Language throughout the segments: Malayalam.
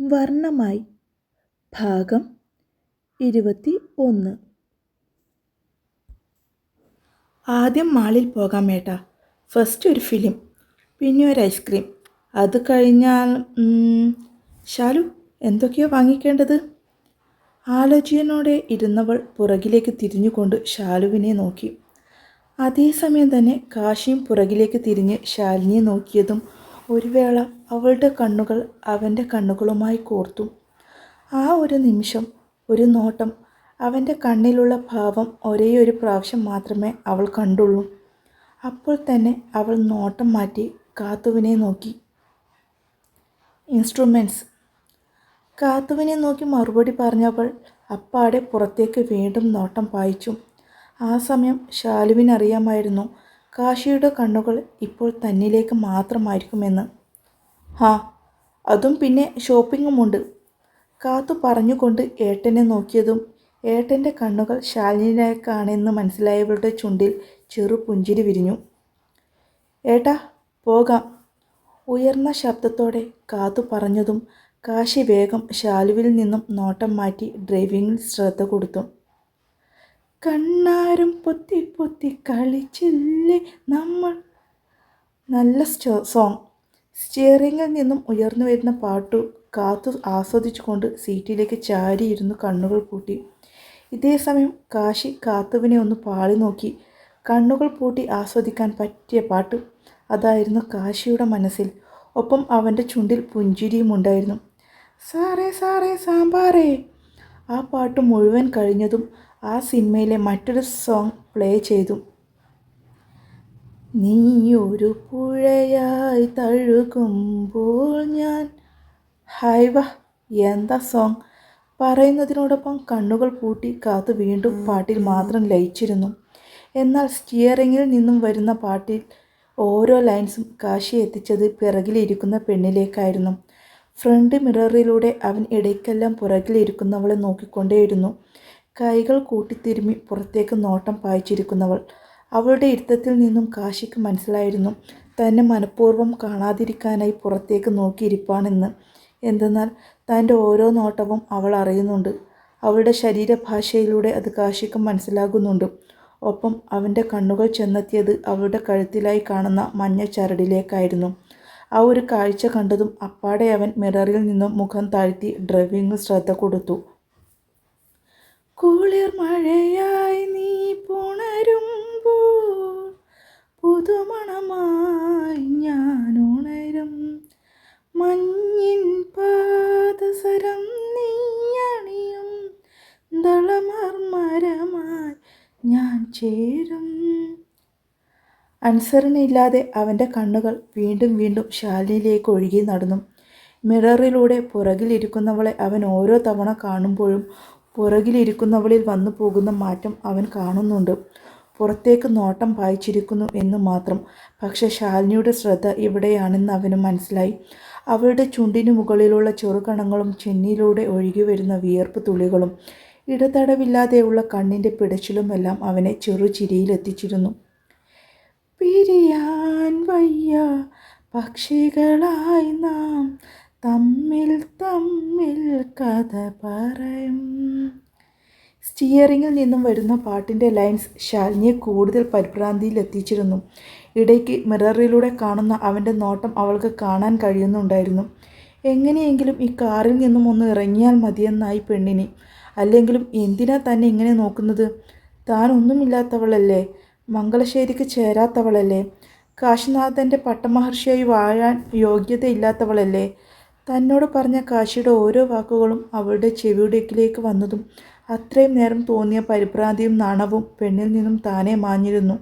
വർണമായി. ഭാഗം ഇരുപത്തി ഒന്ന് ആദ്യം മാളിൽ പോകാം ഏട്ടാ. ഫസ്റ്റ് ഒരു ഫിലിം പിന്നെ ഒരു ഐസ്ക്രീം. അത് കഴിഞ്ഞാൽ ശാലു എന്തൊക്കെയോ വാങ്ങിക്കേണ്ടത്? ആലോചനയോടെ ഇരുന്നവൾ പുറകിലേക്ക് തിരിഞ്ഞുകൊണ്ട് ശാലുവിനെ നോക്കി. അതേസമയം തന്നെ കാശിയും പുറകിലേക്ക് തിരിഞ്ഞ് ശാലിനിയെ നോക്കിയതും ഒരു വേള അവളുടെ കണ്ണുകൾ അവന്റെ കണ്ണുകളുമായി കോർത്തു. ആ ഒരു നിമിഷം ഒരു നോട്ടം അവന്റെ കണ്ണിലുള്ള ഭാവം ഒരേ ഒരു പ്രാവശ്യം മാത്രമേ അവൾ കണ്ടുള്ളൂ. അപ്പോൾ തന്നെ അവൾ നോട്ടം മാറ്റി കാത്തുവിനെ നോക്കി. ഇൻസ്ട്രുമെന്റ്സ് കാത്തുവിനെ നോക്കി മറുപടി പറഞ്ഞവൾ അപ്പാടെ പുറത്തേക്ക് വീണ്ടും നോട്ടം പായിച്ചു. ആ സമയം ശാലുവിനറിയാമായിരുന്നു കാശിയുടെ കണ്ണുകൾ ഇപ്പോൾ തന്നിലേക്ക് മാത്രമായിരിക്കുമെന്ന്. ഹാ അതും പിന്നെ ഷോപ്പിങ്ങുമുണ്ട്. കാത്തു പറഞ്ഞുകൊണ്ട് ഏട്ടനെ നോക്കിയതും ഏട്ടന്റെ കണ്ണുകൾ ശാലിനിലേക്കാണെന്ന് മനസ്സിലായവളുടെ ചുണ്ടിൽ ചെറു പുഞ്ചിരി വിരിഞ്ഞു. ഏട്ടാ പോകാം. ഉയർന്ന ശബ്ദത്തോടെ കാത്തു പറഞ്ഞതും കാശി വേഗം ശാലുവിൽ നിന്നും നോട്ടം മാറ്റി ഡ്രൈവിംഗിൽ ശ്രദ്ധ കൊടുത്തു. കണ്ണാരും പൊത്തി പൊത്തി കളിച്ചില്ലേ നമ്മൾ? നല്ല സോങ്. സ്റ്റിയറിങ്ങിൽ നിന്നും ഉയർന്നു വരുന്ന പാട്ടു കാത്തു ആസ്വദിച്ചുകൊണ്ട് സീറ്റിലേക്ക് ചാരിയിരുന്നു കണ്ണുകൾ പൂട്ടി. ഇതേ സമയം കാശി കാത്തുവിനെ ഒന്ന് പാളി നോക്കി. കണ്ണുകൾ പൂട്ടി ആസ്വദിക്കാൻ പറ്റിയ പാട്ട് അതായിരുന്നു കാശിയുടെ മനസ്സിൽ. ഒപ്പം അവന്റെ ചുണ്ടിൽ പുഞ്ചിരിയും ഉണ്ടായിരുന്നു. സാറേ സാറേ സാമ്പാറേ. ആ പാട്ട് മുഴുവൻ കഴിഞ്ഞതും ആ സിനിമയിലെ മറ്റൊരു സോങ് പ്ലേ ചെയ്തു. നീയൊരു പുഴയായി തഴുകുമ്പോൾ ഞാൻ ഹൈ ഹൈവ എന്താ സോങ്? പറയുന്നതിനോടൊപ്പം കണ്ണുകൾ പൂട്ടി കാത്തു വീണ്ടും പാട്ടിൽ മാത്രം ലയിച്ചിരുന്നു. എന്നാൽ സ്റ്റിയറിങ്ങിൽ നിന്നും വരുന്ന പാട്ടിൽ ഓരോ ലൈൻസും കാശി എത്തിച്ചത് പിറകിലിരിക്കുന്ന പെണ്ണിലേക്കായിരുന്നു. ഫ്രണ്ട് മിററിലൂടെ അവൻ ഇടയ്ക്കെല്ലാം പുറകിലിരിക്കുന്നവളെ നോക്കിക്കൊണ്ടേയിരുന്നു. കൈകൾ കൂട്ടിത്തിരുമ്മി പുറത്തേക്ക് നോട്ടം പായിച്ചിരിക്കുന്നവൾ. അവളുടെ ഇരുത്തത്തിൽ നിന്നും കാശിക്ക് മനസ്സിലായിരുന്നു. തന്നെ മനഃപൂർവം കാണാതിരിക്കാനായി പുറത്തേക്ക് നോക്കിയിരിപ്പാണെന്ന്. എന്തെന്നാൽ തന്റെ ഓരോ നോട്ടവും അവൾ അറിയുന്നുണ്ട്. അവളുടെ ശരീരഭാഷയിലൂടെ അത് കാശിക്ക് മനസ്സിലാകുന്നുണ്ട്. ഒപ്പം അവന്റെ കണ്ണുകൾ ചെന്നെത്തിയത് അവളുടെ കഴുത്തിലായി കാണുന്ന മഞ്ഞ ചരടിലേക്കായിരുന്നു. ആ ഒരു കാഴ്ച കണ്ടതും അപ്പാടെ അവൻ മിററിൽ നിന്നും മുഖം താഴ്ത്തി ഡ്രൈവിംഗിൽ ശ്രദ്ധ കൊടുത്തു. കുളിർ മഴയായി നീ പുണരുമ്പോൾ പുതുമണമായി ഞാൻ ഉണരും. മഞ്ഞിൻ പാദസരം നീയണിയും ദളമർമരമായി ഞാൻ ചേരും. അനുസരണയില്ലാതെ അവന്റെ കണ്ണുകൾ വീണ്ടും വീണ്ടും ശാലിനിയിലേക്ക് ഒഴുകി നടന്നു. മിററിലൂടെ പുറകിലിരിക്കുന്നവളെ അവൻ ഓരോ തവണ കാണുമ്പോഴും പുറകിലിരിക്കുന്നവളിൽ വന്നു പോകുന്ന മാറ്റം അവൻ കാണുന്നുണ്ട്. പുറത്തേക്ക് നോട്ടം പായിച്ചിരിക്കുന്നു എന്ന് മാത്രം. പക്ഷെ ശാലിനിയുടെ ശ്രദ്ധ ഇവിടെയാണെന്ന് അവന് മനസ്സിലായി. അവളുടെ ചുണ്ടിനു മുകളിലുള്ള ചെറുകണങ്ങളും ചെന്നിയിലൂടെ ഒഴുകി വരുന്ന വിയർപ്പ് തുള്ളികളും ഇടതടവില്ലാതെയുള്ള കണ്ണിന്റെ പിടച്ചിലുമെല്ലാം അവനെ ചെറു ചിരിയിലെത്തിച്ചിരുന്നു പിരിയാൻ വയ്യ പക്ഷികളായി നാം തമ്മിൽ തമ്മിൽ കഥ പറയും. സ്റ്റിയറിങ്ങിൽ നിന്നും വരുന്ന പാട്ടിന്റെ ലൈൻസ് ശാലിനിയെ കൂടുതൽ പരിഭ്രാന്തിയിൽ എത്തിച്ചിരുന്നു. ഇടയ്ക്ക് മിററിലൂടെ കാണുന്ന അവന്റെ നോട്ടം അവൾക്ക് കാണാൻ കഴിയുന്നുണ്ടായിരുന്നു. എങ്ങനെയെങ്കിലും ഈ കാറിൽ നിന്നും ഒന്ന് ഇറങ്ങിയാൽ മതിയെന്നായി പെണ്ണിനെ. അല്ലെങ്കിലും എന്തിനാ തന്നെ ഇങ്ങനെ നോക്കുന്നത്? താൻ ഒന്നുമില്ലാത്തവളല്ലേ? മംഗളശ്ശേരിക്ക് ചേരാത്തവളല്ലേ? കാശിനാഥന്റെ പട്ടമഹർഷിയായി വാഴാൻ യോഗ്യതയില്ലാത്തവളല്ലേ? തന്നോട് പറഞ്ഞ കാശിയുടെ ഓരോ വാക്കുകളും അവളുടെ ചെവിയുടേക്കിലേക്ക് വന്നതും അത്രയും നേരം തോന്നിയ പരിഭ്രാന്തിയും നാണവും പെണ്ണിൽ നിന്നും താനെ മാഞ്ഞിരുന്നു.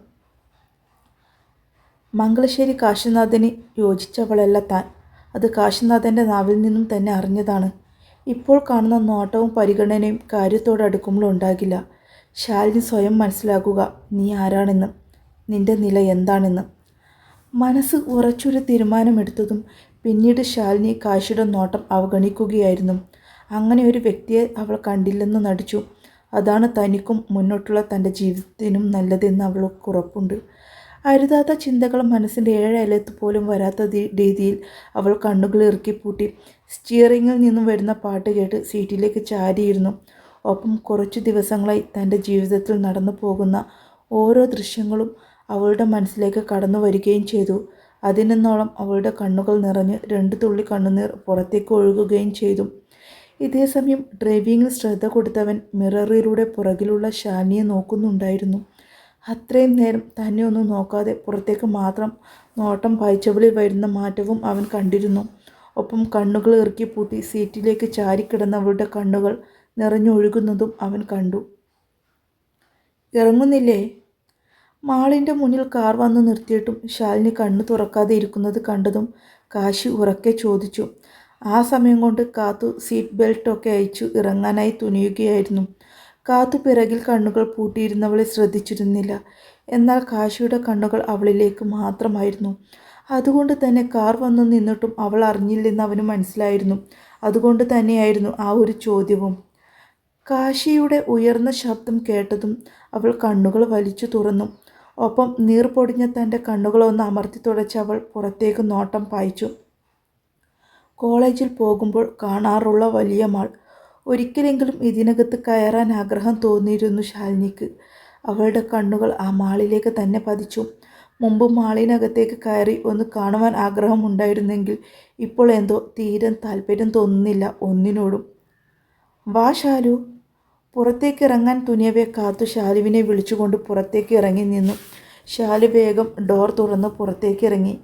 മംഗളശ്ശേരി കാശിനാഥന് യോജിച്ചവളല്ല താൻ. അത് കാശിനാഥന്റെ നാവിൽ നിന്നും തന്നെ അറിഞ്ഞതാണ്. ഇപ്പോൾ കാണുന്ന നോട്ടവും പരിഗണനയും കാര്യത്തോടെ അടുക്കുമ്പോൾ ഉണ്ടാകില്ല. ശാലിനി സ്വയം മനസ്സിലാക്കുക നീ ആരാണെന്ന്? നിന്റെ നില എന്താണെന്ന്? മനസ്സ് ഉറച്ചൊരു തീരുമാനമെടുത്തതും പിന്നീട് ശാലിനി കാശിയുടെ നോട്ടം അവഗണിക്കുകയായിരുന്നു. അങ്ങനെ ഒരു വ്യക്തിയെ അവൾ കണ്ടില്ലെന്ന് നടിച്ചു. അതാണ് തനിക്കും മുന്നോട്ടുള്ള തന്റെ ജീവിതത്തിനും നല്ലതെന്ന് അവൾക്ക് ഉറപ്പുണ്ട്. അരുതാത്ത ചിന്തകൾ മനസ്സിന്റെ ഏഴയലത്ത് പോലും വരാത്ത രീതിയിൽ അവൾ കണ്ണുകൾ ഇറുക്കിപ്പൂട്ടി. സ്റ്റിയറിങ്ങിൽ നിന്നും വരുന്ന പാട്ട് കേട്ട് സീറ്റിലേക്ക് ചാരിയിരുന്നു. ഒപ്പം കുറച്ചു ദിവസങ്ങളായി തന്റെ ജീവിതത്തിൽ നടന്നു പോകുന്ന ഓരോ ദൃശ്യങ്ങളും അവളുടെ മനസ്സിലേക്ക് കടന്നു വരികയും ചെയ്തു. അതിനെന്നോളം അവളുടെ കണ്ണുകൾ നിറഞ്ഞ് രണ്ട് തുള്ളി കണ്ണുനീർ പുറത്തേക്ക് ഒഴുകുകയും ചെയ്തു. ഇതേസമയം ഡ്രൈവിങ്ങിൽ ശ്രദ്ധ കൊടുത്തവൻ മിററിലൂടെ പുറകിലുള്ള ശാലിനിയെ നോക്കുന്നുണ്ടായിരുന്നു. അത്രയും നേരം തന്നെ ഒന്നും നോക്കാതെ പുറത്തേക്ക് മാത്രം നോട്ടം പായച്ചവളിൽ വരുന്ന മാറ്റവും അവൻ കണ്ടിരുന്നു. ഒപ്പം കണ്ണുകൾ ഇറുക്കി പൂട്ടി സീറ്റിലേക്ക് ചാരിക്കിടന്നവളുടെ കണ്ണുകൾ നിറഞ്ഞൊഴുകുന്നതും അവൻ കണ്ടു. ഇറങ്ങുന്നില്ലേ? മാളിന്റെ മുന്നിൽ കാർ വന്ന് നിർത്തിയിട്ടും ശാലിനി കണ്ണു തുറക്കാതെ ഇരിക്കുന്നത് കണ്ടതും കാശി ഉറക്കെ ചോദിച്ചു. ആ സമയം കൊണ്ട് കാത്തു സീറ്റ് ബെൽറ്റൊക്കെ അയച്ചു ഇറങ്ങാനായി തുനിയുകയായിരുന്നു. കാത്തു പിറകിൽ കണ്ണുകൾ പൂട്ടിയിരുന്നവളെ ശ്രദ്ധിച്ചിരുന്നില്ല. എന്നാൽ കാശിയുടെ കണ്ണുകൾ അവളിലേക്ക് മാത്രമായിരുന്നു. അതുകൊണ്ട് തന്നെ കാർ വന്നു നിന്നിട്ടും അവൾ അറിഞ്ഞില്ലെന്ന് അവന് മനസ്സിലായിരുന്നു. അതുകൊണ്ട് തന്നെയായിരുന്നു ആ ഒരു ചോദ്യവും. കാശിയുടെ ഉയർന്ന ശബ്ദം കേട്ടതും അവൾ കണ്ണുകൾ വലിച്ചു തുറന്നു. ഒപ്പം നീർപൊടിഞ്ഞ തന്റെ കണ്ണുകളൊന്ന് അമർത്തി തുടച്ച് അവൾ പുറത്തേക്ക് നോട്ടം പായിച്ചു. കോളേജിൽ പോകുമ്പോൾ കാണാറുള്ള വലിയ മാൾ. ഒരിക്കലെങ്കിലും ഇതിനകത്ത് കയറാൻ ആഗ്രഹം തോന്നിയിരുന്നു ശാലിനിക്ക്. അവളുടെ കണ്ണുകൾ ആ മാളിലേക്ക് തന്നെ പതിച്ചു. മുമ്പ് മാളിനകത്തേക്ക് കയറി ഒന്ന് കാണുവാൻ ആഗ്രഹമുണ്ടായിരുന്നെങ്കിൽ ഇപ്പോൾ എന്തോ തീരം താല്പര്യം തോന്നുന്നില്ല ഒന്നിനോടും. വാ ശാലു. പുറത്തേക്ക് ഇറങ്ങാൻ തുനിയവെ കാത്തു ശാലുവിനെ വിളിച്ചുകൊണ്ട് പുറത്തേക്ക് ഇറങ്ങി നിന്നു. ശാലു വേഗം ഡോർ തുറന്ന് പുറത്തേക്ക് ഇറങ്ങി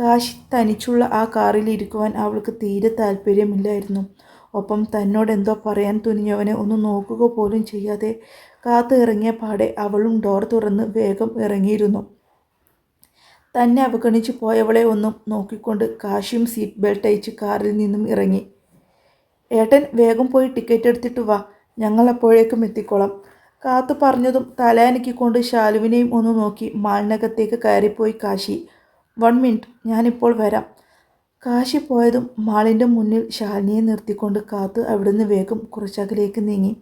കാശി തനിച്ചുള്ള ആ കാറിൽ ഇരിക്കുവാൻ അവൾക്ക് തീരെ താല്പര്യമില്ലായിരുന്നു ഒപ്പം തന്നോട് എന്തോ പറയാൻ തുനിഞ്ഞവനെ ഒന്ന് നോക്കുക പോലും ചെയ്യാതെ കാത്തു ഇറങ്ങിയ പാടെ അവളും ഡോർ തുറന്ന് വേഗം ഇറങ്ങിയിരുന്നു. തന്നെ അവഗണിച്ച് പോയവളെ ഒന്നും നോക്കിക്കൊണ്ട് കാശിയും സീറ്റ് ബെൽറ്റ് അയച്ച് കാറിൽ നിന്നും ഇറങ്ങി. ഏട്ടൻ വേഗം പോയി ടിക്കറ്റ് എടുത്തിട്ട് വാ. ഞങ്ങൾ അപ്പോഴേക്കും എത്തിക്കോളാം. കാത്തു പറഞ്ഞതും തലയനക്കിക്കൊണ്ട് ശാലുവിനെയും ഒന്ന് നോക്കി മാളിനകത്തേക്ക് കയറിപ്പോയി കാശി. വൺ മിനിറ്റ് ഞാനിപ്പോൾ വരാം. കാശി പോയതും മാളിന്റെ മുന്നിൽ ശാലിനിയെ നിർത്തിക്കൊണ്ട് കാത്ത് അവിടുന്ന് വേഗം കുറച്ചകലേക്ക് നീങ്ങി.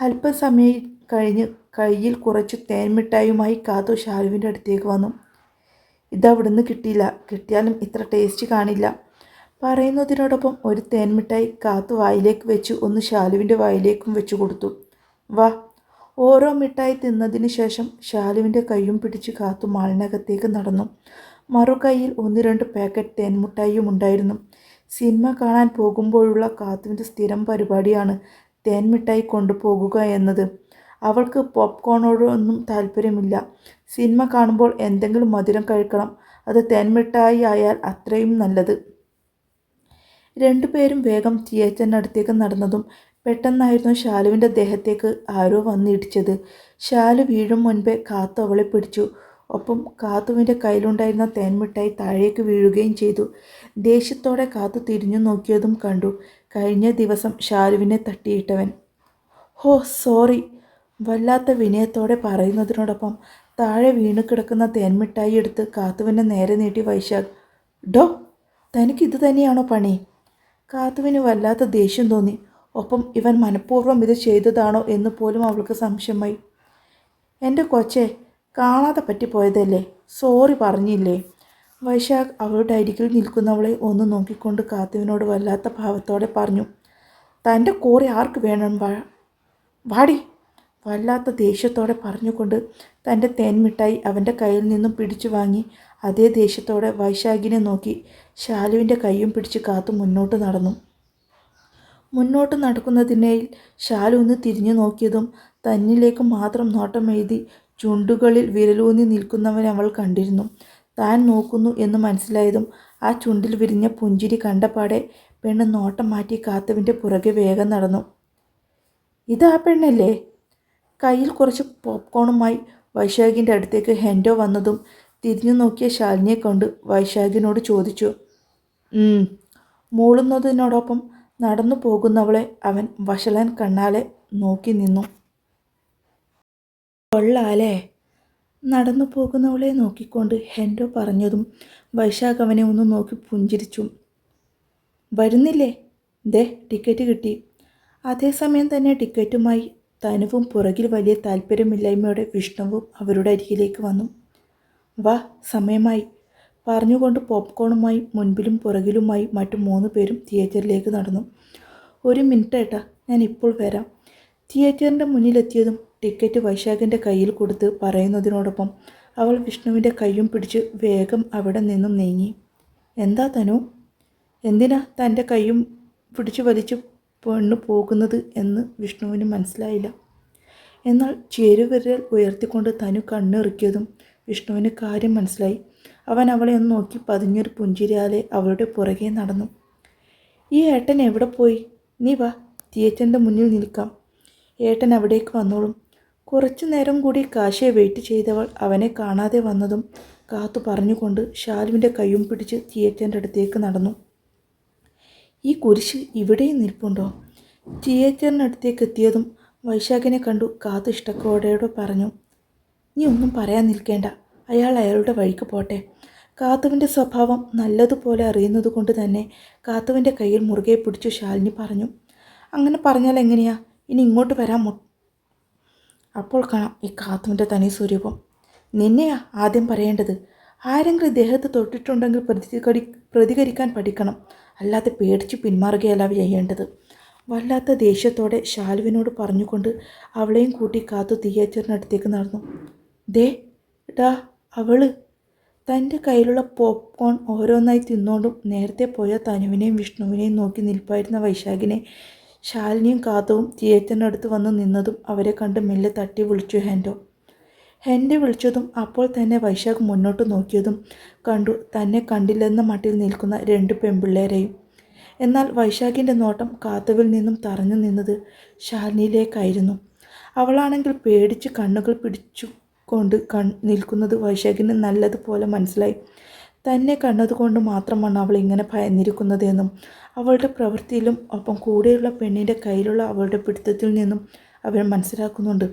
അല്പസമയം കഴിഞ്ഞ് കയ്യിൽ കുറച്ച് തേൻമിഠായുമായി കാത്തു ശാലുവിന്റെ അടുത്തേക്ക് വന്നു. ഇതവിടുന്ന് കിട്ടിയില്ല. കിട്ടിയാലും ഇത്ര ടേസ്റ്റ് കാണില്ല. പറയുന്നതിനോടൊപ്പം ഒരു തേൻമിഠായി കാത്തു വായിലേക്ക് വെച്ച്. ഒന്ന് ശാലുവിന്റെ വായിലേക്കും വെച്ചു കൊടുത്തു. വാ. ഓരോ മിഠായി തിന്നതിന് ശേഷം ശാലുവിന്റെ കൈയും പിടിച്ച് കാത്തു മാളിനകത്തേക്ക് നടന്നു. മറുകൈയിൽ ഒന്ന് രണ്ട് പാക്കറ്റ് തേൻമുട്ടായിയും ഉണ്ടായിരുന്നു. സിനിമ കാണാൻ പോകുമ്പോഴുള്ള കാത്തുവിന്റെ സ്ഥിരം പരിപാടിയാണ് തേൻമിഠായി കൊണ്ടുപോകുക എന്നത്. അവൾക്ക് പോപ്കോണോടൊന്നും താല്പര്യമില്ല. സിനിമ കാണുമ്പോൾ എന്തെങ്കിലും മധുരം കഴിക്കണം. അത് തേൻമിഠായി ആയാൽ അത്രയും നല്ലത്. രണ്ടുപേരും വേഗം തിയേറ്ററിനടുത്തേക്ക് നടന്നതും പെട്ടെന്നായിരുന്നു ശാലുവിന്റെ ദേഹത്തേക്ക് ആരോ വന്നിടിച്ചത് ഷാലു വീഴും മുൻപേ കാത്തു അവളെ പിടിച്ചു. ഒപ്പം കാത്തുവിന്റെ കയ്യിലുണ്ടായിരുന്ന തേൻമിഠായി താഴേക്ക് വീഴുകയും ചെയ്തു. ദേഷ്യത്തോടെ കാത്തു തിരിഞ്ഞു നോക്കിയതും കണ്ടു. കഴിഞ്ഞ ദിവസം ഷാലുവിനെ തട്ടിയിട്ടവൻ. ഹോ സോറി. വല്ലാത്ത വിനയത്തോടെ പറയുന്നതിനോടൊപ്പം താഴെ വീണു കിടക്കുന്ന തേൻമിഠായി എടുത്ത് കാത്തുവിനെ നേരെ നീട്ടി വൈശാഖ്. ഡോ തനിക്ക് ഇത് തന്നെയാണോ പണി? കാത്തുവിന് വല്ലാത്ത ദേഷ്യം തോന്നി. ഒപ്പം ഇവൻ മനഃപൂർവം ഇത് ചെയ്തതാണോ എന്ന് പോലും അവൾക്ക് സംശയമായി. എന്റെ കൊച്ചെ കാണാതെ പറ്റിപ്പോയതല്ലേ? സോറി പറഞ്ഞില്ലേ? വൈശാഖ് അവളുടെ അരികിൽ നിൽക്കുന്നവളെ ഒന്ന് നോക്കിക്കൊണ്ട് കാത്തുവിനോട് വല്ലാത്ത ഭാവത്തോടെ പറഞ്ഞു. തന്റെ കോറി ആർക്ക് വേണം വാടി. വല്ലാത്ത ദേഷ്യത്തോടെ പറഞ്ഞുകൊണ്ട് തന്റെ തേൻമിഠായി അവന്റെ കയ്യിൽ നിന്നും പിടിച്ചു വാങ്ങി അതേ ദേഷ്യത്തോടെ വൈശാഖിനെ നോക്കി ശാലുവിന്റെ കൈയും പിടിച്ച് കാത്തു മുന്നോട്ട് നടന്നു. മുന്നോട്ട് നടക്കുന്നതിനിടയിൽ ശാലു ഒന്ന് തിരിഞ്ഞു നോക്കിയതും തന്നിലേക്ക് മാത്രം നോട്ടം എഴുതി ചുണ്ടുകളിൽ വിരലൂന്നി നിൽക്കുന്നവനെ അവൾ കണ്ടിരുന്നു. താൻ നോക്കുന്നു എന്ന് മനസ്സിലായതും ആ ചുണ്ടിൽ വിരിഞ്ഞ പുഞ്ചിരി കണ്ടപാടെ പെണ്ണ് നോട്ടം മാറ്റി കാത്തവിന്റെ പുറകെ വേഗം നടന്നു. ഇതാ പെണ്ണല്ലേ? കയ്യിൽ കുറച്ച് പോപ്കോണുമായി വൈശാഖിന്റെ അടുത്തേക്ക് ഹെൻഡോ വന്നതും തിരിഞ്ഞു നോക്കിയ ശാലിനിയെ കൊണ്ട് വൈശാഖിനോട് ചോദിച്ചു. മൂളുന്നതിനോടൊപ്പം നടന്നു പോകുന്നവളെ അവൻ വഷളൻ കണ്ണാലെ നോക്കി നിന്നു. കൊള്ളാലേ. നടന്നു പോകുന്നവളെ നോക്കിക്കൊണ്ട് ഹെൻഡോ പറഞ്ഞതും വൈശാഖ് അവനെ ഒന്ന് നോക്കി പുഞ്ചിരിച്ചു. വരുന്നില്ലേ? ദേ ടിക്കറ്റ് കിട്ടി. അതേസമയം തന്നെ ടിക്കറ്റുമായി തനുവും പുറകിൽ വലിയ താല്പര്യമില്ലായ്മയോടെ വിഷ്ണുവും അവരുടെ അരികിലേക്ക് വന്നു. വാ സമയമായി. പറഞ്ഞുകൊണ്ട് പോപ്കോണുമായി മുൻപിലും പുറകിലുമായി മറ്റു മൂന്ന് പേരും തിയേറ്ററിലേക്ക് നടന്നു. ഒരു മിനിറ്റ് ഏട്ടാ ഞാൻ ഇപ്പോൾ വരാം. തിയേറ്ററിന്റെ മുന്നിലെത്തിയതും ടിക്കറ്റ് വൈശാഖിന്റെ കയ്യിൽ കൊടുത്ത് പറയുന്നതിനോടൊപ്പം അവൾ വിഷ്ണുവിന്റെ കൈയും പിടിച്ച് വേഗം അവിടെ നിന്നും നീങ്ങി. എന്താ തനു? എന്തിനാ തന്റെ കൈയും പിടിച്ചു വലിച്ചു പെണ്ണു പോകുന്നത് എന്ന് വിഷ്ണുവിന് മനസ്സിലായില്ല. എന്നാൽ ചേരുവിരൽ ഉയർത്തിക്കൊണ്ട് തനു കണ്ണിറുക്കിയതും വിഷ്ണുവിന് കാര്യം മനസ്സിലായി. അവൻ അവളെ ഒന്ന് നോക്കി പതിഞ്ഞൊരു പുഞ്ചിരിയാലെ അവളുടെ പുറകെ നടന്നു. ഈ ഏട്ടൻ എവിടെ പോയി? നീ വാ തിയേറ്ററിന്റെ മുന്നിൽ നിൽക്കാം. ഏട്ടൻ അവിടേക്ക് വന്നോളും. കുറച്ചു നേരം കൂടി കാശയെ വെയിറ്റ് ചെയ്തവൾ അവനെ കാണാതെ വന്നതും കാത്തു പറഞ്ഞുകൊണ്ട് ഷാലുവിന്റെ കൈയും പിടിച്ച് തിയേറ്ററിന്റെ അടുത്തേക്ക് നടന്നു. ഈ കുരിശ് ഇവിടെയും നിൽപ്പുണ്ടോ? തിയേറ്ററിനടുത്തേക്ക് എത്തിയതും വൈശാഖിനെ കണ്ടു കാത്തു ഇഷ്ടക്കോടയോടെ പറഞ്ഞു. നീ ഒന്നും പറയാൻ നിൽക്കേണ്ട. അയാൾ അയാളുടെ വഴിക്ക് പോട്ടെ. കാത്തുവിന്റെ സ്വഭാവം നല്ലതുപോലെ അറിയുന്നത് കൊണ്ട് തന്നെ കാത്തുവിന്റെ കയ്യിൽ മുറുകെ പിടിച്ചു ശാലിനി പറഞ്ഞു. അങ്ങനെ പറഞ്ഞാൽ എങ്ങനെയാ? ഇനി ഇങ്ങോട്ട് വരാൻ അപ്പോൾ കാണാം ഈ കാത്തുവിന്റെ തനി സ്വരൂപം. നിന്നെയാ ആദ്യം പറയേണ്ടത്? ആരെങ്കിലും ഇദ്ദേഹത്തെ തൊട്ടിട്ടുണ്ടെങ്കിൽ പ്രതികരി പ്രതികരിക്കാൻ പഠിക്കണം. അല്ലാതെ പേടിച്ച് പിന്മാറുകയല്ല ചെയ്യേണ്ടത്. വല്ലാത്ത ദേഷ്യത്തോടെ ശാലുവിനോട് പറഞ്ഞുകൊണ്ട് അവളെയും കൂട്ടി കാത്തു തിയേറ്ററിനടുത്തേക്ക് നടന്നു. ദേ ഡാ അവൾ. തന്റെ കയ്യിലുള്ള പോപ്കോൺ ഓരോന്നായി തിന്നോണ്ടും നേരത്തെ പോയ തനുവിനെയും വിഷ്ണുവിനെയും നോക്കി നിൽപ്പായിരുന്ന വൈശാഖിനെ ശാലിനിയും കാതവും തിയേറ്ററിനടുത്ത് വന്ന് നിന്നതും അവരെ കണ്ട് മെല്ലെ തട്ടി വിളിച്ചു ഹെൻഡോ. ഹെൻഡെ വിളിച്ചതും അപ്പോൾ തന്നെ വൈശാഖ് മുന്നോട്ട് നോക്കിയതും കണ്ടു തന്നെ കണ്ടില്ലെന്ന മട്ടിൽ നിൽക്കുന്ന രണ്ട് പെൺപിള്ളേരെയും. എന്നാൽ വൈശാഖിന്റെ നോട്ടം കാത്തവിൽ നിന്നും തറഞ്ഞു നിന്നത് ശാലിനിയിലേക്കായിരുന്നു. അവളാണെങ്കിൽ പേടിച്ച് കണ്ണുകൾ പിടിച്ചു കൊണ്ട് കൺ നിൽക്കുന്നത് വൈശാഖിന് നല്ലതുപോലെ മനസ്സിലായി. തന്നെ കണ്ടതുകൊണ്ട് മാത്രമാണ് അവൾ ഇങ്ങനെ ഭയന്നിരിക്കുന്നത് എന്നും അവളുടെ പ്രവൃത്തിയിലും ഒപ്പം കൂടെയുള്ള പെണ്ണിന്റെ കയ്യിലുള്ള അവളുടെ പിടുത്തത്തിൽ നിന്നും അവൻ മനസ്സിലാക്കുന്നുണ്ട്.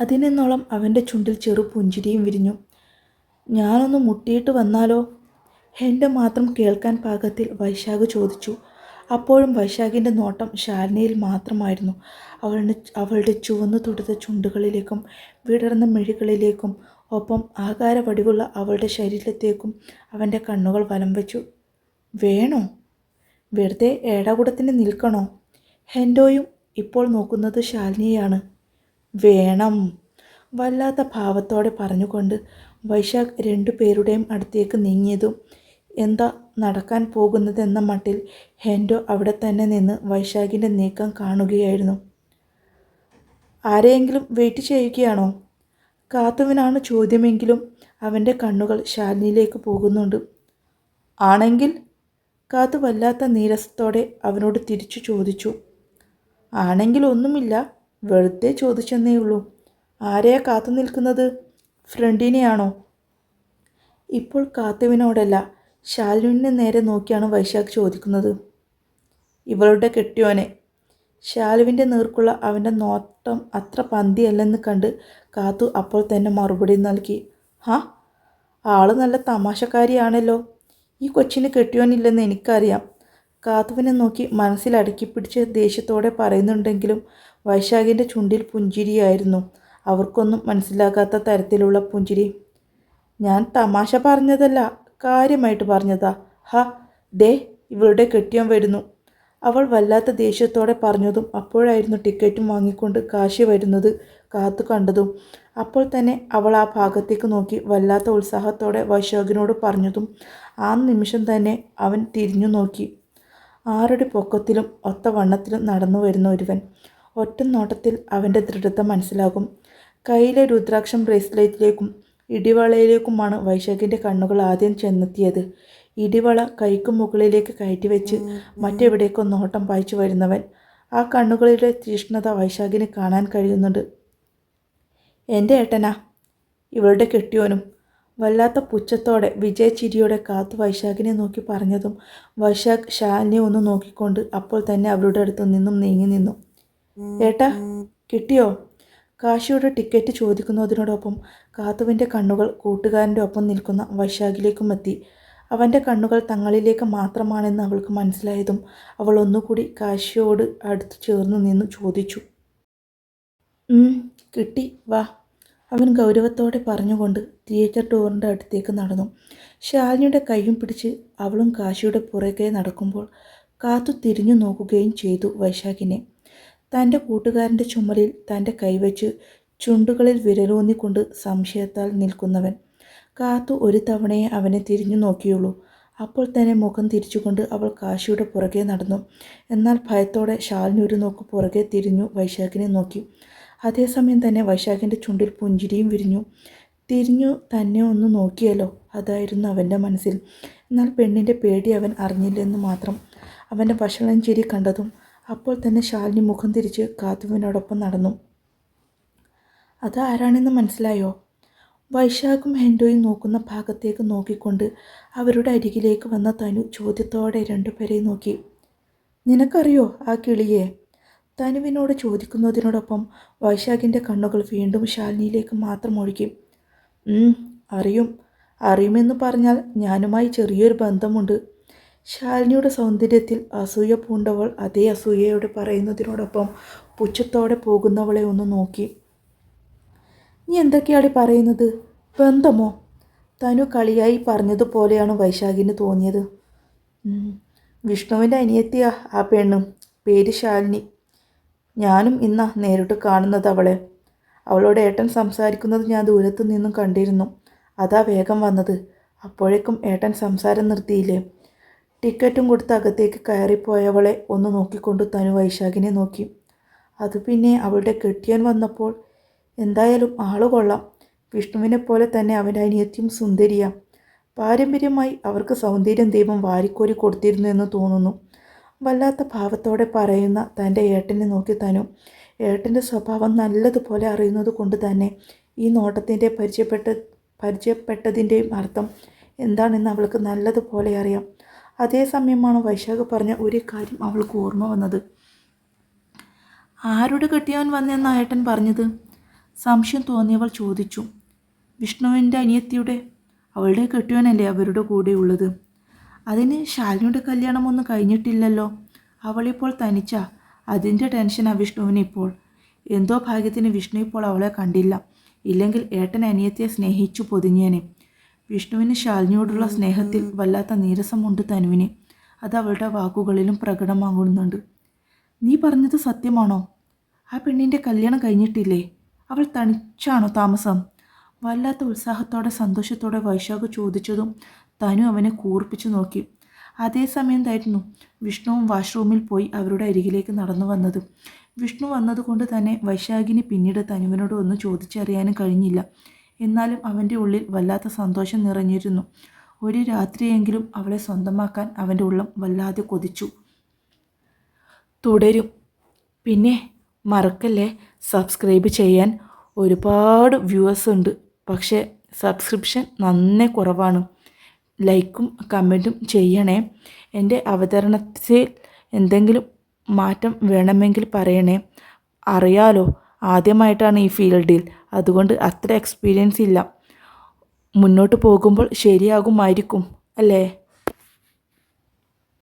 അതിനെന്നോളം അവന്റെ ചുണ്ടിൽ ചെറു പുഞ്ചിരിയും വിരിഞ്ഞു. ഞാനൊന്ന് മുട്ടിയിട്ട് വന്നാലോ? എന്റെ മാത്രം കേൾക്കാൻ പാകത്തിൽ വൈശാഖ് ചോദിച്ചു. അപ്പോഴും വൈശാഖിന്റെ നോട്ടം ശാലിനിയിൽ മാത്രമായിരുന്നു. അവളുടെ അവളുടെ ചുവന്നു തൊടുത്ത ചുണ്ടുകളിലേക്കും വിടർന്ന മിഴികളിലേക്കും ഒപ്പം ആകാരവടിവുള്ള അവളുടെ ശരീരത്തേക്കും അവന്റെ കണ്ണുകൾ വലം വെച്ചു. വേണോ? വെറുതെ ഏടാകുടത്തിന് നിൽക്കണോ? ഹെൻഡോയും ഇപ്പോൾ നോക്കുന്നത് ശാലിനിയാണ് വേണം. വല്ലാത്ത ഭാവത്തോടെ പറഞ്ഞുകൊണ്ട് വൈശാഖ് രണ്ടു പേരുടെയും അടുത്തേക്ക് നീങ്ങിയതും എന്താ നടക്കാൻ പോകുന്നതെന്ന മട്ടിൽ ഹെൻഡോ അവിടെ തന്നെ നിന്ന് വൈശാഖിന്റെ നീക്കം കാണുകയായിരുന്നു. ആരെയെങ്കിലും വെയിറ്റ് ചെയ്യുകയാണോ? കാത്തുവിനാണ് ചോദ്യമെങ്കിലും അവന്റെ കണ്ണുകൾ ശാലിനിയിലേക്ക് പോകുന്നുണ്ട്. ആണെങ്കിൽ? കാത്തു വല്ലാത്ത നീരസത്തോടെ അവനോട് തിരിച്ചു ചോദിച്ചു. ആണെങ്കിൽ ഒന്നുമില്ല വെറുതെ ചോദിച്ചെന്നേ ഉള്ളൂ. ആരെയാ കാത്തു നിൽക്കുന്നത്? ഫ്രണ്ടിനെയാണോ? ഇപ്പോൾ കാത്തുവിനോടല്ല ശാലുവിനെ നേരെ നോക്കിയാണ് വൈശാഖ് ചോദിക്കുന്നത്. ഇവളുടെ കെട്ടിയോനെ ശാലുവിന്റെ നേർക്കുള്ള അവന്റെ നോട്ടം അത്ര പന്തിയല്ലെന്ന് കണ്ട് കാത്തു അപ്പോൾ തന്നെ മറുപടി നൽകി. ഹാ ആൾ നല്ല തമാശക്കാരിയാണല്ലോ. ഈ കൊച്ചിന് കെട്ടിയോനില്ലെന്ന് എനിക്കറിയാം. കാത്തുവിനെ നോക്കി മനസ്സിൽ അടുക്കി പിടിച്ച് ദേഷ്യത്തോടെ പറയുന്നുണ്ടെങ്കിലും വൈശാഖിന്റെ ചുണ്ടിൽ പുഞ്ചിരിയായിരുന്നു. അവർക്കൊന്നും മനസ്സിലാകാത്ത തരത്തിലുള്ള പുഞ്ചിരി. ഞാൻ തമാശ പറഞ്ഞതല്ല. കാര്യമായിട്ട് പറഞ്ഞതാ. ഹ ദേ ഇവളുടെ കെട്ടിയം വരുന്നു. അവൾ വല്ലാത്ത ദേഷ്യത്തോടെ പറഞ്ഞതും അപ്പോഴായിരുന്നു ടിക്കറ്റും വാങ്ങിക്കൊണ്ട് കാശി വരുന്നത് കാത്തു കണ്ടതും. അപ്പോൾ തന്നെ അവൾ ആ ഭാഗത്തേക്ക് നോക്കി വല്ലാത്ത ഉത്സാഹത്തോടെ വൈശാഖിനോട് പറഞ്ഞതും ആ നിമിഷം തന്നെ അവൻ തിരിഞ്ഞു നോക്കി. ആരുടെ പൊക്കത്തിലും ഒത്ത വണ്ണത്തിലും നടന്നു വരുന്ന ഒരുവൻ. ഒറ്റ നോട്ടത്തിൽ അവന്റെ ദൃഢത മനസ്സിലാകും. കയ്യിലെ രുദ്രാക്ഷം ബ്രേസ്ലെറ്റിലേക്കും ഇടിവളയിലേക്കുമാണ് വൈശാഖിന്റെ കണ്ണുകൾ ആദ്യം ചെന്നെത്തിയത്. ഇടിവള കൈക്കു മുകളിലേക്ക് കയറ്റിവെച്ച് മറ്റെവിടേക്കോ നോട്ടം പായിച്ചു വരുന്നവൻ ആ കണ്ണുകളിലെ തീഷ്ണത വൈശാഖിന് കാണാൻ കഴിയുന്നുണ്ട്. എന്റെ ഏട്ടനാ ഇവളുടെ കെട്ടിയോനും വല്ലാത്ത പുച്ഛത്തോടെ വിജയ ചിരിയോടെ കാത്തു വൈശാഖിനെ നോക്കി പറഞ്ഞതും വൈശാഖ് ഷാലിനെ ഒന്ന് നോക്കിക്കൊണ്ട് അപ്പോൾ തന്നെ അവരുടെ അടുത്ത് നിന്നും നീങ്ങി നിന്നു. ഏട്ടാ കിട്ടിയോ? കാശിയുടെ ടിക്കറ്റ് ചോദിക്കുന്നതിനോടൊപ്പം കാത്തുവിന്റെ കണ്ണുകൾ കൂട്ടുകാരന്റെ ഒപ്പം നിൽക്കുന്ന വൈശാഖിലേക്കും എത്തി. അവന്റെ കണ്ണുകൾ തങ്ങളിലേക്ക് മാത്രമാണെന്ന് അവൾക്ക് മനസ്സിലായതും അവൾ ഒന്നുകൂടി കാശിയോട് അടുത്ത് ചേർന്ന് നിന്ന് ചോദിച്ചു. കിട്ടി വാ അവൻ ഗൗരവത്തോടെ പറഞ്ഞുകൊണ്ട് തിയേറ്റർ ഡോറിന്റെ അടുത്തേക്ക് നടന്നു. ശാലിനിയുടെ കൈയും പിടിച്ച് അവളും കാശിയുടെ പുറകെ നടക്കുമ്പോൾ കാത്തു തിരിഞ്ഞു നോക്കുകയും ചെയ്തു വൈശാഖിനെ. തന്റെ കൂട്ടുകാരന്റെ ചുമലിൽ തന്റെ കൈവച്ച് ചുണ്ടുകളിൽ വിരലൂന്നിക്കൊണ്ട് സംശയത്താൽ നിൽക്കുന്നവൻ. കാത്തു ഒരു തവണയെ അവനെ തിരിഞ്ഞു നോക്കിയുള്ളൂ. അപ്പോൾ തന്നെ മുഖം തിരിച്ചുകൊണ്ട് അവൾ കാശിയുടെ പുറകെ നടന്നു. എന്നാൽ ഭയത്തോടെ ഷാലിനൊരു നോക്ക് പുറകെ തിരിഞ്ഞു വൈശാഖിനെ നോക്കി. അതേസമയം തന്നെ വൈശാഖിന്റെ ചുണ്ടിൽ പുഞ്ചിരിയും വിരിഞ്ഞു. തിരിഞ്ഞു തന്നെ ഒന്ന് നോക്കിയല്ലോ അതായിരുന്നു അവന്റെ മനസ്സിൽ. എന്നാൽ പെണ്ണിന്റെ പേടി അവൻ അറിഞ്ഞില്ലെന്ന് മാത്രം. അവന്റെ വഷളം ചിരി കണ്ടതും അപ്പോൾ തന്നെ ശാലിനി മുഖം തിരിച്ച് കാത്തുവിനോടൊപ്പം നടന്നു. അത് ആരാണെന്ന് മനസ്സിലായോ? വൈശാഖും ഹെൻഡോയും നോക്കുന്ന ഭാഗത്തേക്ക് നോക്കിക്കൊണ്ട് അവരുടെ അരികിലേക്ക് വന്ന തനു ചോദ്യത്തോടെ രണ്ടുപേരെയും നോക്കി. നിനക്കറിയോ ആ കിളിയെ തനുവിനോട് ചോദിക്കുന്നതിനോടൊപ്പം വൈശാഖിന്റെ കണ്ണുകൾ വീണ്ടും ശാലിനിയിലേക്ക് മാത്രം ഒഴുകി. "ഉം, അറിയും. അറിയുമെന്ന് പറഞ്ഞാൽ ഞാനുമായി ചെറിയൊരു ബന്ധമുണ്ട്. ശാലിനിയുടെ സൗന്ദര്യത്തിൽ അസൂയ പൂണ്ടവൾ അതേ അസൂയയോട് പറയുന്നതിനോടൊപ്പം പുച്ഛത്തോടെ പോകുന്നവളെ ഒന്ന് നോക്കി. നീ എന്തൊക്കെയാണ് പറയുന്നത്? ബന്ധമോ? തനു കളിയായി പറഞ്ഞതുപോലെയാണ് വൈശാഖിന് തോന്നിയത്. വിഷ്ണുവിന്റെ അനിയത്തിയാ ആ പെണ്ണും. പേര് ശാലിനി. ഞാനും ഇന്നാ നേരിട്ട് കാണുന്നത് അവളെ. അവളോട് ഏട്ടൻ സംസാരിക്കുന്നത് ഞാൻ ദൂരത്തു നിന്നും കണ്ടിരുന്നു. അതാ വേഗം വന്നത്. അപ്പോഴേക്കും ഏട്ടൻ സംസാരം നിർത്തിയില്ലേ? ടിക്കറ്റും കൊടുത്ത് അകത്തേക്ക് കയറിപ്പോയവളെ ഒന്ന് നോക്കിക്കൊണ്ട് തനു വൈശാഖിനെ നോക്കി. അത് പിന്നെ അവളുടെ കെട്ടിയൻ വന്നപ്പോൾ എന്തായാലും ആൾ കൊള്ളാം. വിഷ്ണുവിനെ പോലെ തന്നെ അവന്റെ അനിയത്തിയും സുന്ദരിയാ. പാരമ്പര്യമായി അവർക്ക് സൗന്ദര്യം ദൈവം വാരിക്കോരി കൊടുത്തിരുന്നു എന്ന് തോന്നുന്നു. വല്ലാത്ത ഭാവത്തോടെ പറയുന്ന തന്റെ ഏട്ടനെ നോക്കി തനു. ഏട്ടന്റെ സ്വഭാവം നല്ലതുപോലെ അറിയുന്നത് കൊണ്ട് തന്നെ ഈ നോട്ടത്തിന്റെ പരിചയപ്പെട്ട പരിചയപ്പെട്ടതിന്റെയും അർത്ഥം എന്താണെന്ന് അവൾക്ക് നല്ലതുപോലെ അറിയാം. അതേസമയമാണ് വൈശാഖ് പറഞ്ഞ ഒരു കാര്യം അവൾക്ക് ഓർമ്മ വന്നത്. ആരോട് കെട്ടിയവൻ വന്നെന്ന ഏട്ടൻ പറഞ്ഞത്? സംശയം തോന്നിയവൾ ചോദിച്ചു. വിഷ്ണുവിന്റെ അനിയത്തിയുടെ അവളുടെ കെട്ടിയവനല്ലേ അവരുടെ കൂടെ ഉള്ളത്? അതിന് ശാലിനിയുടെ കല്യാണമൊന്നും കഴിഞ്ഞിട്ടില്ലല്ലോ. അവളിപ്പോൾ തനിച്ച. അതിന്റെ ടെൻഷനാണ് വിഷ്ണുവിന് ഇപ്പോൾ. എന്തോ ഭാഗ്യത്തിന് വിഷ്ണു ഇപ്പോൾ അവളെ കണ്ടില്ല. ഇല്ലെങ്കിൽ ഏട്ടൻ അനിയത്തിയെ സ്നേഹിച്ചു പൊതിഞ്ഞേനെ. വിഷ്ണുവിന് ശാലിനിയോടുള്ള സ്നേഹത്തിൽ വല്ലാത്ത നീരസമുണ്ട് തനുവിന്. അത് അവളുടെ വാക്കുകളിലും പ്രകടമാകുന്നുണ്ട്. നീ പറഞ്ഞത് സത്യമാണോ? ആ പെണ്ണിന്റെ കല്യാണം കഴിഞ്ഞിട്ടില്ലേ? അവൾ തനിച്ചാണോ താമസം? വല്ലാത്ത ഉത്സാഹത്തോടെ സന്തോഷത്തോടെ വൈശാഖ് ചോദിച്ചതും തനു അവനെ കൂർപ്പിച്ചു നോക്കി. അതേസമയത്തായിരുന്നു വിഷ്ണുവും വാഷ്റൂമിൽ പോയി അവരുടെ അരികിലേക്ക് നടന്നു വന്നത്. വിഷ്ണു വന്നതുകൊണ്ട് തന്നെ വൈശാഖിന് പിന്നീട് തനുവിനോട് ഒന്നും ചോദിച്ചറിയാനും കഴിഞ്ഞില്ല. എന്നാലും അവന്റെ ഉള്ളിൽ വല്ലാത്ത സന്തോഷം നിറഞ്ഞിരുന്നു. ഒരു രാത്രിയെങ്കിലും അവളെ സ്വന്തമാക്കാൻ അവന്റെ ഉള്ളം വല്ലാതെ കൊതിച്ചു. തുടരും. പിന്നെ മറക്കല്ലേ? സബ്സ്ക്രൈബ് ചെയ്യാൻ ഒരുപാട് വ്യൂവേഴ്സ് ഉണ്ട്. പക്ഷേ സബ്സ്ക്രിപ്ഷൻ നന്നേ കുറവാണ്. ലൈക്കും കമന്റും ചെയ്യണേ. എന്റെ അവതരണത്തിൽ എന്തെങ്കിലും മാറ്റം വേണമെങ്കിൽ പറയണേ. അറിയാലോ? ആദ്യമായിട്ടാണ് ഈ ഫീൽഡിൽ അതുകൊണ്ട് അത്ര എക്സ്പീരിയൻസ് ഇല്ല. മുന്നോട്ട് പോകുമ്പോൾ ശരിയാകുമായിരിക്കും അല്ലേ?